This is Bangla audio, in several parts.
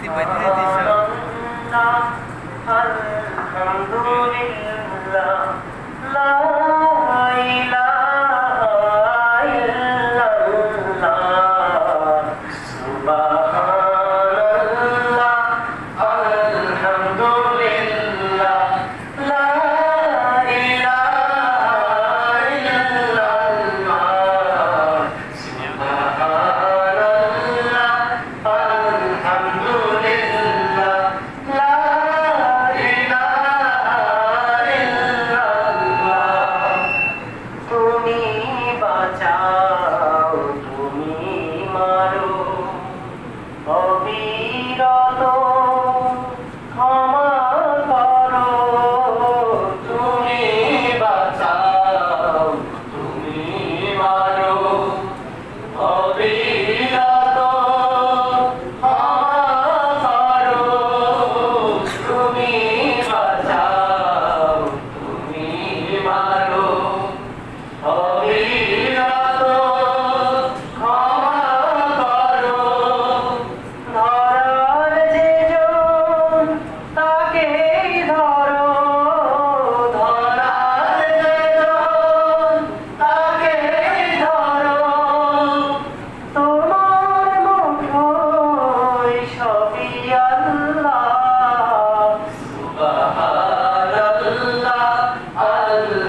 সময় দিয়ে দিছে cha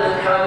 الحمد